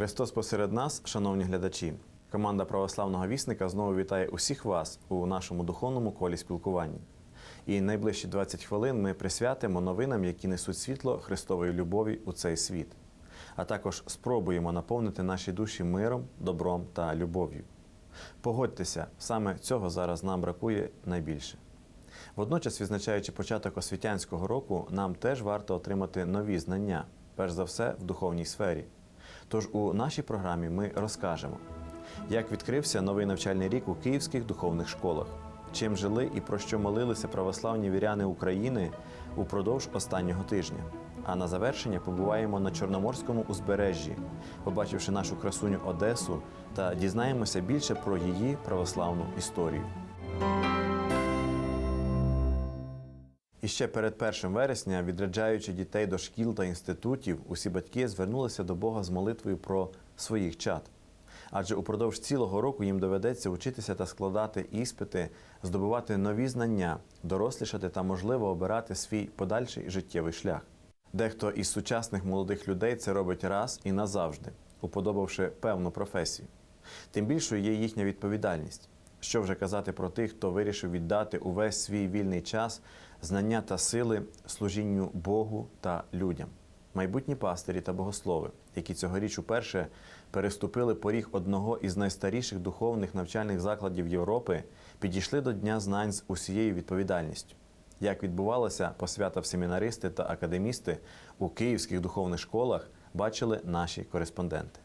Христос посеред нас, шановні глядачі. Команда православного вісника знову вітає усіх вас у нашому духовному колі спілкування. І найближчі 20 хвилин ми присвятимо новинам, які несуть світло Христової любові у цей світ, а також спробуємо наповнити наші душі миром, добром та любов'ю. Погодьтеся, саме цього зараз нам бракує найбільше. Водночас, відзначаючи початок освітянського року, нам теж варто отримати нові знання, перш за все в духовній сфері. Тож у нашій програмі ми розкажемо, як відкрився новий навчальний рік у київських духовних школах, чим жили і про що молилися православні віряни України упродовж останнього тижня. А на завершення побуваємо на Чорноморському узбережжі, побачивши нашу красуню Одесу та дізнаємося більше про її православну історію. І ще перед 1 вересня, відряджаючи дітей до шкіл та інститутів, усі батьки звернулися до Бога з молитвою про своїх чад. Адже упродовж цілого року їм доведеться вчитися та складати іспити, здобувати нові знання, дорослішати та, можливо, обирати свій подальший життєвий шлях. Дехто із сучасних молодих людей це робить раз і назавжди, уподобавши певну професію. Тим більшою є їхня відповідальність. Що вже казати про тих, хто вирішив віддати увесь свій вільний час, знання та сили служінню Богу та людям. Майбутні пастирі та богослови, які цьогоріч уперше переступили поріг одного із найстаріших духовних навчальних закладів Європи, підійшли до Дня знань з усією відповідальністю. Як відбувалася посвята в семінаристи та академісти у київських духовних школах, бачили наші кореспонденти.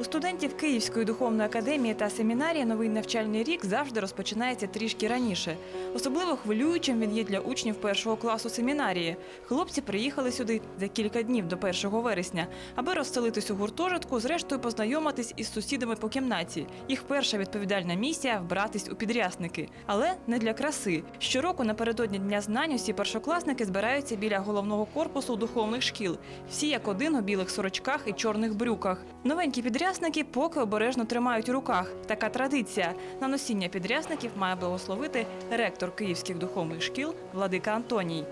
У студентів Київської духовної академії та семінарії новий навчальний рік завжди розпочинається трішки раніше. Особливо хвилюючим він є для учнів першого класу семінарії. Хлопці приїхали сюди за кілька днів до 1 вересня, аби розселитись у гуртожитку, зрештою познайомитись із сусідами по кімнаті. Їх перша відповідальна місія вбратись у підрясники, але не для краси. Щороку напередодні дня знань усі першокласники збираються біля головного корпусу духовних шкіл. Всі як один у білих сорочках і чорних брюках. Новенькі підрясники поки обережно тримають у руках. Така традиція. На носіння підрясників має благословити ректор київських духовних шкіл Владика Антоній.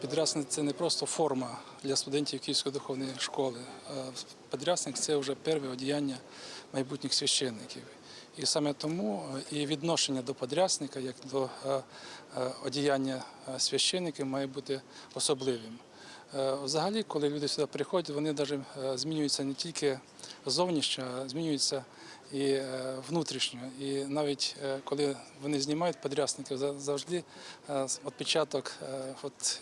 Підрясник це не просто форма для студентів Київської духовної школи. Підрясник це вже перше одіяння майбутніх священників. І саме тому е, і відношення до подрясника, як до е, е, одіяння священників, має бути особливим. Е, Взагалі, коли люди сюди приходять, вони навіть змінюються не тільки зовнішньо, а змінюються і е, внутрішньо. І навіть е, коли вони знімають подрясників, за- завжди е, відпечаток е, от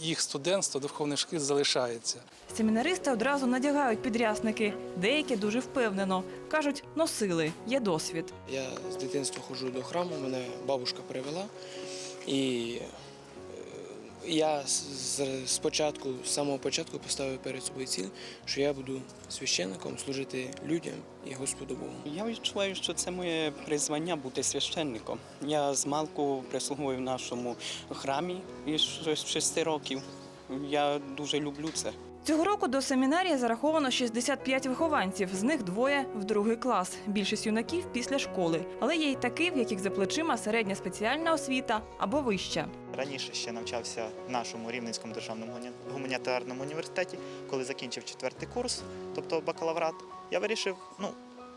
їх студентства духовних шкіл залишається. Семінаристи одразу надягають підрясники. Деякі дуже впевнено кажуть, носили, є досвід. Я з дитинства ходжу до храму, мене бабушка привела. І е, я з- спочатку, з самого початку поставив перед собою ціль, що я буду священником служити людям і Господу Богу. Я відчуваю, що це моє призвання бути священником. Я з малку прислугую в нашому храмі із шести років. Я дуже люблю це. Цього року до семінарії зараховано 65 вихованців, з них двоє в другий клас. Більшість юнаків після школи. Але є й такі, в яких за плечима середня спеціальна освіта або вища. Раніше ще навчався в нашому Рівненському державному гуманітарному університеті, коли закінчив четвертий курс, тобто бакалаврат. Я вирішив, ну,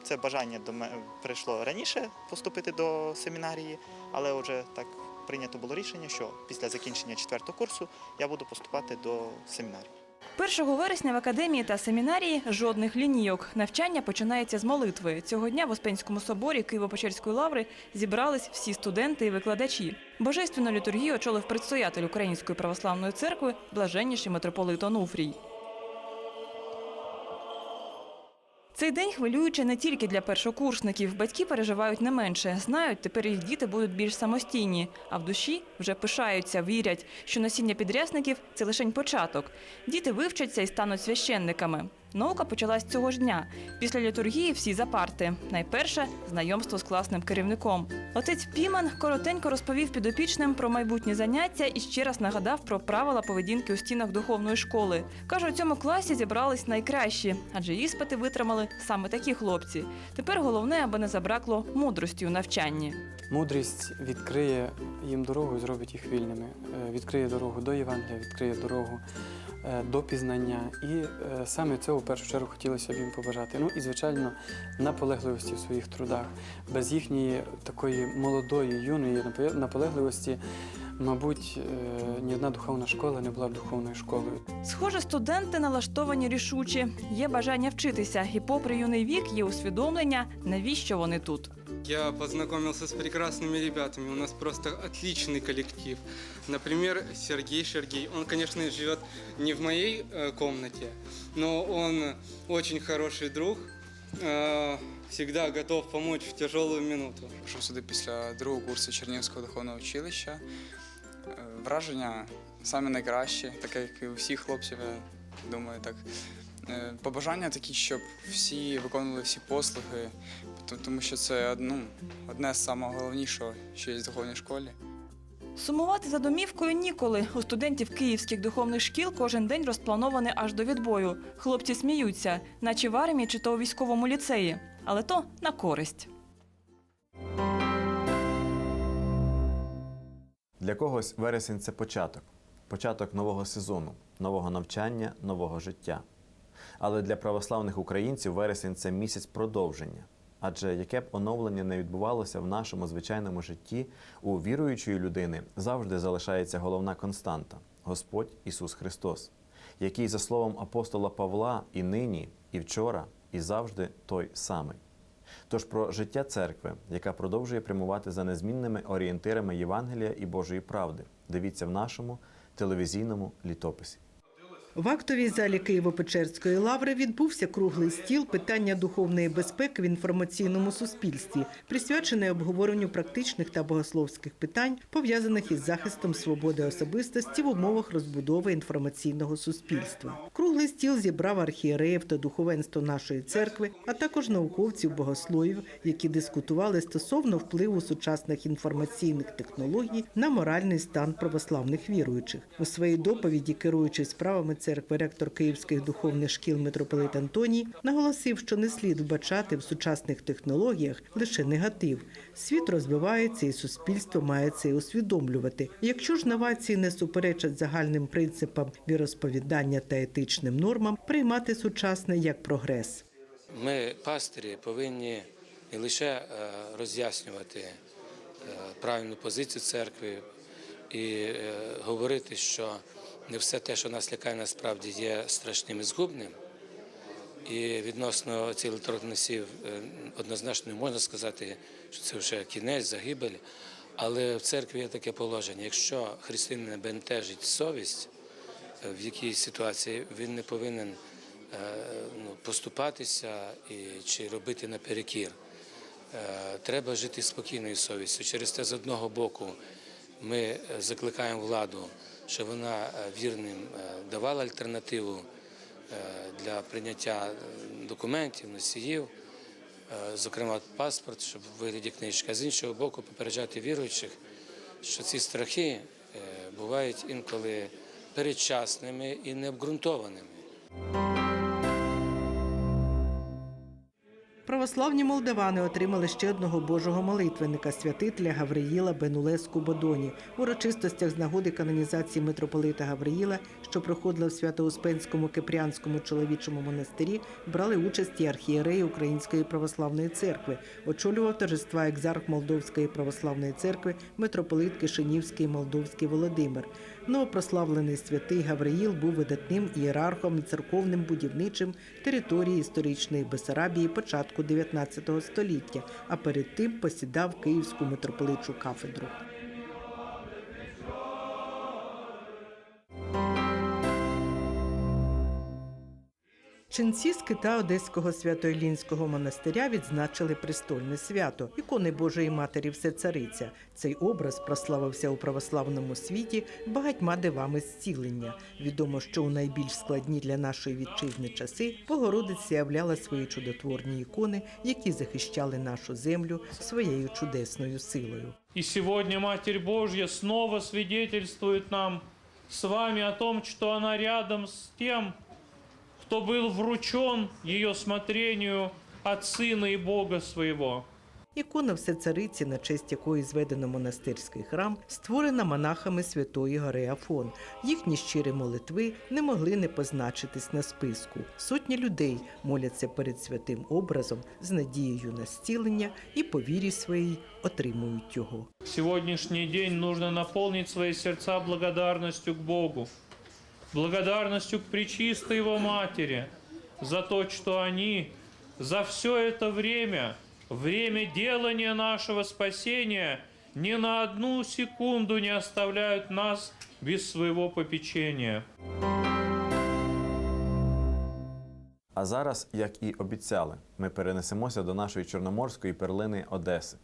це бажання до мене прийшло раніше поступити до семінарії, але вже так прийнято було рішення, що після закінчення четвертого курсу я буду поступати до семінарії. 1 вересня в академії та семінарії жодних лінійок. Навчання починається з молитви. Цього дня в Успенському соборі Києво-Печерської лаври зібрались всі студенти і викладачі. Божественну літургію очолив предстоятель Української православної церкви, блаженніший митрополит Онуфрій. Цей день хвилюючий не тільки для першокурсників. Батьки переживають не менше. Знають, тепер їх діти будуть більш самостійні, а в душі вже пишаються, вірять, що носіння підрясників це лише початок. Діти вивчаться і стануть священниками. Наука почалась цього ж дня. Після літургії всі за парти. Найперше знайомство з класним керівником. Отець Піман коротенько розповів підопічним про майбутні заняття і ще раз нагадав про правила поведінки у стінах духовної школи. Каже, у цьому класі зібрались найкращі, адже іспити витримали саме такі хлопці. Тепер головне, аби не забракло мудрості у навчанні. Мудрість відкриє їм дорогу і зробить їх вільними. Е, Відкриє дорогу до Євангелія, відкриє дорогу до пізнання. І е, саме цього в першу чергу хотілося б їм побажати. Ну і, звичайно, наполегливості в своїх трудах. Без їхньої такої молодої, юної наполегливості, мабуть, е, ні одна духовна школа не була б духовною школою. Схоже, студенти налаштовані рішучі. Є бажання вчитися, і попри юний вік є усвідомлення, навіщо вони тут. Я познакомился с прекрасными ребятами. У нас просто отличный коллектив. Например, Сергей Сергей. Он, конечно, живет не в моей э, комнате, но он очень хороший друг. э, всегда готов помочь в тяжелую минуту. Прийшов сюди після другого курсу Чернігівського духовного училища. Е, Враження саме найкращі, таке, як і у всіх хлопців, я думаю, так. Е, Побажання такі, щоб всі виконували всі послуги, т- тому що це ну, одне з самого головнішого, що є в духовній школі. Сумувати за домівкою ніколи. У студентів київських духовних шкіл кожен день розпланований аж до відбою. Хлопці сміються, наче в армії чи то у військовому ліцеї. Але то на користь. Для когось вересень це початок, початок нового сезону, нового навчання, нового життя. Але для православних українців вересень це місяць продовження. Адже яке б оновлення не відбувалося в нашому звичайному житті, у віруючої людини завжди залишається головна константа Господь Ісус Христос, який, за словом апостола Павла, і нині, і вчора, і завжди той самий. Тож про життя церкви, яка продовжує прямувати за незмінними орієнтирами Євангелія і Божої правди. Дивіться в нашому телевізійному літописі. В актовій залі Києво-Печерської лаври відбувся круглий стіл питання духовної безпеки в інформаційному суспільстві, присвячений обговоренню практичних та богословських питань, пов'язаних із захистом свободи особистості в умовах розбудови інформаційного суспільства. Круглий стіл зібрав архієреїв та духовенство нашої церкви, а також науковців богословів, які дискутували стосовно впливу сучасних інформаційних технологій на моральний стан православних віруючих. У своїй доповіді, керуючись справами церкви, ректор Київських духовних шкіл митрополит Антоній наголосив, що не слід вбачати в сучасних технологіях лише негатив. Світ розвивається, і суспільство має це усвідомлювати. Якщо ж новації не суперечать загальним принципам віросповідання та етичним нормам, приймати сучасне як прогрес. Ми, пастирі, повинні не лише е, роз'яснювати е, правильну позицію церкви і е, говорити, що не все те, що нас лякає, насправді є страшним і згубним. І відносно цих електроносів е, однозначно не можна сказати, що це вже кінець, загибель. Але в церкві є таке положення. Якщо християнина бентежить совість е, в якійсь ситуації, він не повинен е, ну, поступатися і, чи робити наперекір. Треба жити спокійною совістю. Через те, з одного боку, ми закликаємо владу, щоб вона е, вірним е, давала альтернативу е, для прийняття документів, носіїв, зокрема паспорт, щоб в вигляді книжки. А з іншого боку, попереджати віруючих, що ці страхи бувають інколи передчасними і необґрунтованими. Православні молдавани отримали ще одного божого молитвенника святителя Гавриїла Бенулеску Бодоні. У урочистостях з нагоди канонізації митрополита Гавриїла, що проходила в Свято-Успенському Кипрянському чоловічому монастирі, брали участь і архієреї Української православної церкви. Очолював торжества екзарх Молдовської православної церкви митрополит Кишинівський Молдовський Володимир. Новопрославлений святий Гавриїл був видатним ієрархом і церковним будівничим території історичної Бесарабії початку 19 століття, а перед тим посідав Київську митрополитчу кафедру. Ченці з кита Одеського свято-Ілінського монастиря відзначили престольне свято ікони Божої Матері Всецариця. Цей образ прославився у православному світі багатьма дивами зцілення. Відомо, що у найбільш складні для нашої вітчизни часи Богородиця являла свої чудотворні ікони, які захищали нашу землю своєю чудесною силою. И сегодня Матерь Божья снова свидетельствует нам с вами о том, что она рядом с тем, кто был вручен ее смотрению от Сына и Бога своего. Ікона Всецариці, на честь якої зведено монастирський храм, створена монахами Святої Гори Афон. Їхні щирі молитви не могли не позначитись на списку. Сотні людей моляться перед святим образом з надією на зцілення і по вірі своїй отримують його. Сегодняшний день нужно наполнить свои сердца благодарностью к Богу, благодарностью к Пречистой Его Матери за то, что они за все это время, время делания нашего спасения, ни на одну секунду не оставляют нас без своего попечения. А зараз, як і обіцяли, ми перенесемося до нашої чорноморської перлини Одеси.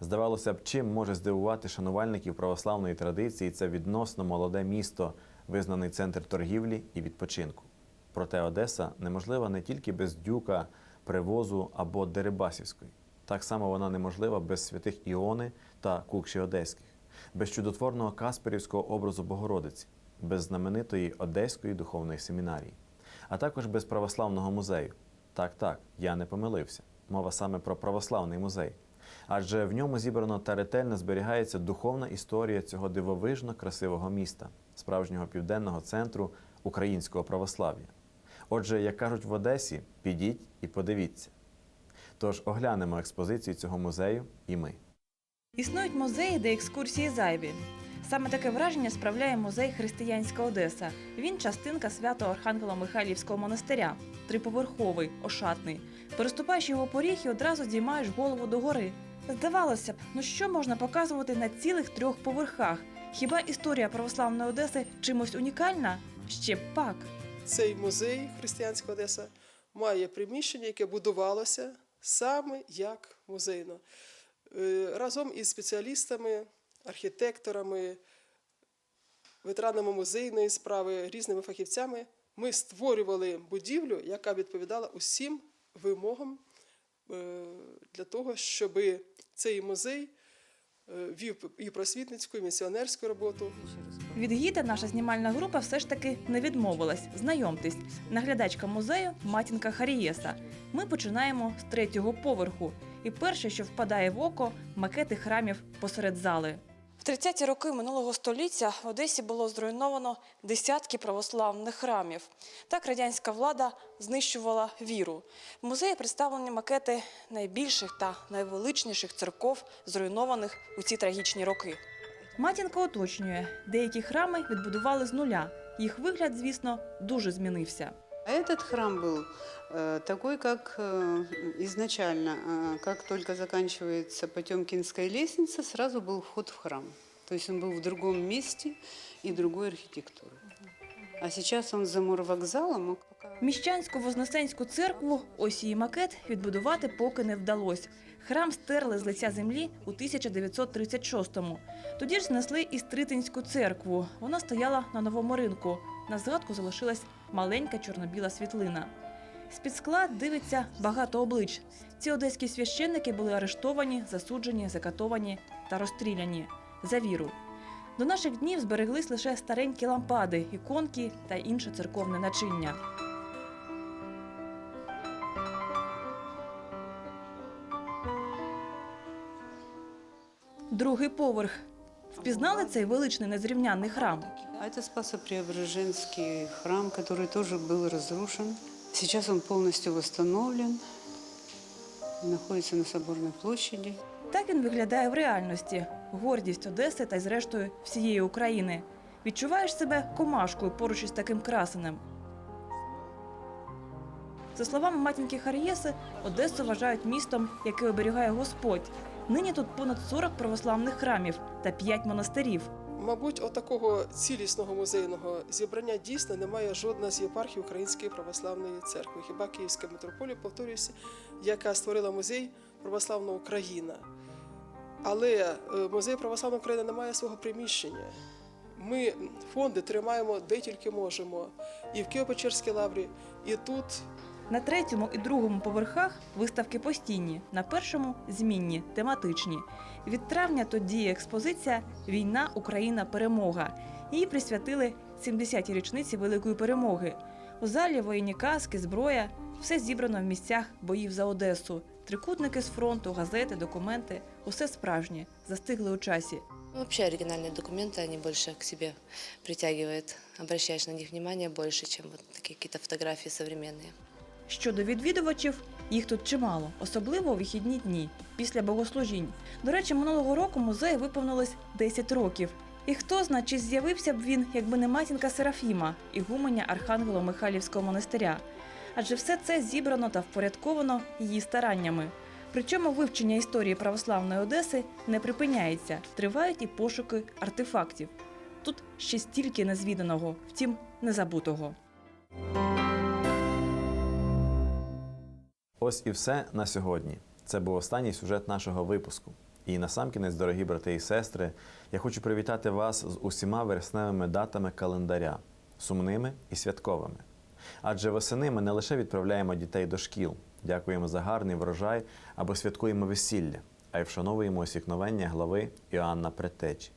Здавалося б, чим може здивувати шанувальників православної традиції це відносно молоде місто, визнаний центр торгівлі і відпочинку. Проте Одеса неможлива не тільки без дюка, привозу або Дерибасівської. Так само вона неможлива без святих Іони та Кукші Одеських, без чудотворного Касперівського образу Богородиці, без знаменитої Одеської духовної семінарії, а також без православного музею. Так, так, я не помилився. Мова саме про православний музей. Адже в ньому зібрано та ретельно зберігається духовна історія цього дивовижно красивого міста, справжнього південного центру українського православ'я. Отже, як кажуть в Одесі, підіть і подивіться. Тож оглянемо експозицію цього музею і ми. Існують музеї, де екскурсії зайві. Саме таке враження справляє музей Християнська Одеса. Він частинка свято Архангела Михайлівського монастиря, триповерховий, ошатний. Переступаєш його поріг і одразу здіймаєш голову догори. Здавалося б, ну що можна показувати на цілих трьох поверхах? Хіба історія православної Одеси чимось унікальна? Ще пак. Цей музей Християнська Одеса має приміщення, яке будувалося саме як музейно. Е, Разом із спеціалістами, архітекторами, ветеранами музейної справи, різними фахівцями ми створювали будівлю, яка відповідала усім вимогам е, для того, щоб цей музей е, вів і просвітницьку, і місіонерську роботу. Від гіда наша знімальна група все ж таки не відмовилась. Знайомтесь, наглядачка музею матінка Харієса. Ми починаємо з третього поверху. І перше, що впадає в око, макети храмів посеред зали. В 30-ті роки минулого століття в Одесі було зруйновано десятки православних храмів. Так радянська влада знищувала віру. В музеї представлені макети найбільших та найвеличніших церков, зруйнованих у ці трагічні роки. Матінка уточнює, деякі храми відбудували з нуля. Їх вигляд, звісно, дуже змінився. А Этот храм был э, такой, как э, изначально, э, как только заканчивается Потемкинская лестница, сразу был вход в храм. То есть он был в другом месте и другой архитектуры. А сейчас он за морвокзалом. Міщанську Вознесенську церкву, ось її макет, відбудувати поки не вдалося. Храм стерли з лиця землі у 1936-му. Тоді ж знесли і Стритинську церкву. Вона стояла на новому ринку. На згадку залишилась маленька чорно-біла світлина. З-під скла дивиться багато облич. Ці одеські священники були арештовані, засуджені, закатовані та розстріляні за віру. До наших днів збереглись лише старенькі лампади, іконки та інше церковне начиння. Другий поверх. Впізнали цей величний незрівнянний храм? А это Спасо-Преображенский храм, который тоже был разрушен. Сейчас он полностью восстановлен, находится на Соборной площади. Так він виглядає в реальності. Гордість Одеси та й зрештою всієї України. Відчуваєш себе комашкою поруч із таким красенем. За словами матінки Харієси, Одесу вважають містом, яке оберігає Господь. Нині тут понад 40 православних храмів та 5 монастирів. Мабуть, отакого цілісного музейного зібрання дійсно немає жодна з єпархій Української православної церкви. Хіба Київська митрополія, повторююся, яка створила музей Православна Україна. Але е, музей Православної України не має свого приміщення. Ми фонди тримаємо де тільки можемо. І в Києво-Печерській лаврі, і тут. На третьому і другому поверхах виставки постійні, на першому змінні, тематичні. Від травня тут діє експозиція Війна, Україна, перемога. Її присвятили 70-й річниці Великої перемоги. У залі воєнні каски, зброя все зібрано в місцях боїв за Одесу. Трикутники з фронту, газети, документи усе справжнє, застигли у часі. Вообще оригинальные документы, они больше к себе притягивают. Обращаешь на них внимание больше, чем вот такие какие-то фотографии современные. Щодо відвідувачів, їх тут чимало, особливо у вихідні дні, після богослужінь. До речі, минулого року музею виповнилось 10 років. І хто зна, чи з'явився б він, якби не матінка Серафіма, ігуменя Архангело-Михайлівського монастиря. Адже все це зібрано та впорядковано її стараннями. Причому вивчення історії православної Одеси не припиняється, тривають і пошуки артефактів. Тут ще стільки незвіданого, втім незабутого. Ось і все на сьогодні. Це був останній сюжет нашого випуску. І насамкінець, дорогі брати і сестри, я хочу привітати вас з усіма вересневими датами календаря, сумними і святковими. Адже восени ми не лише відправляємо дітей до шкіл, дякуємо за гарний врожай або святкуємо весілля, а й вшановуємо осікновення глави Іоанна Предтечі.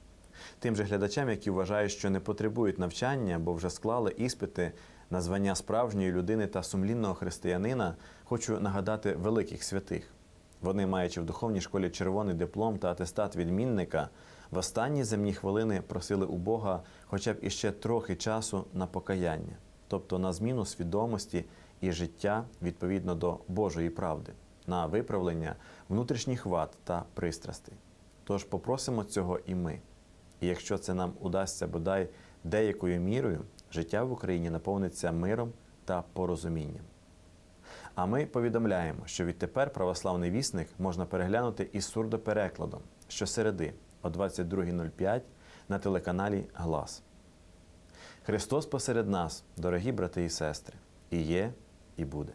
Тим же глядачам, які вважають, що не потребують навчання, бо вже склали іспити на звання справжньої людини та сумлінного християнина, хочу нагадати великих святих. Вони, маючи в духовній школі червоний диплом та атестат відмінника, в останні земні хвилини просили у Бога хоча б іще трохи часу на покаяння, тобто на зміну свідомості і життя відповідно до Божої правди, на виправлення внутрішніх вад та пристрастей. Тож попросимо цього і ми. І якщо це нам удасться бодай деякою мірою, життя в Україні наповниться миром та порозумінням. А ми повідомляємо, що відтепер православний вісник можна переглянути із сурдоперекладом щосереди о 22.05 на телеканалі Глас. Христос посеред нас, дорогі брати і сестри, і є, і буде.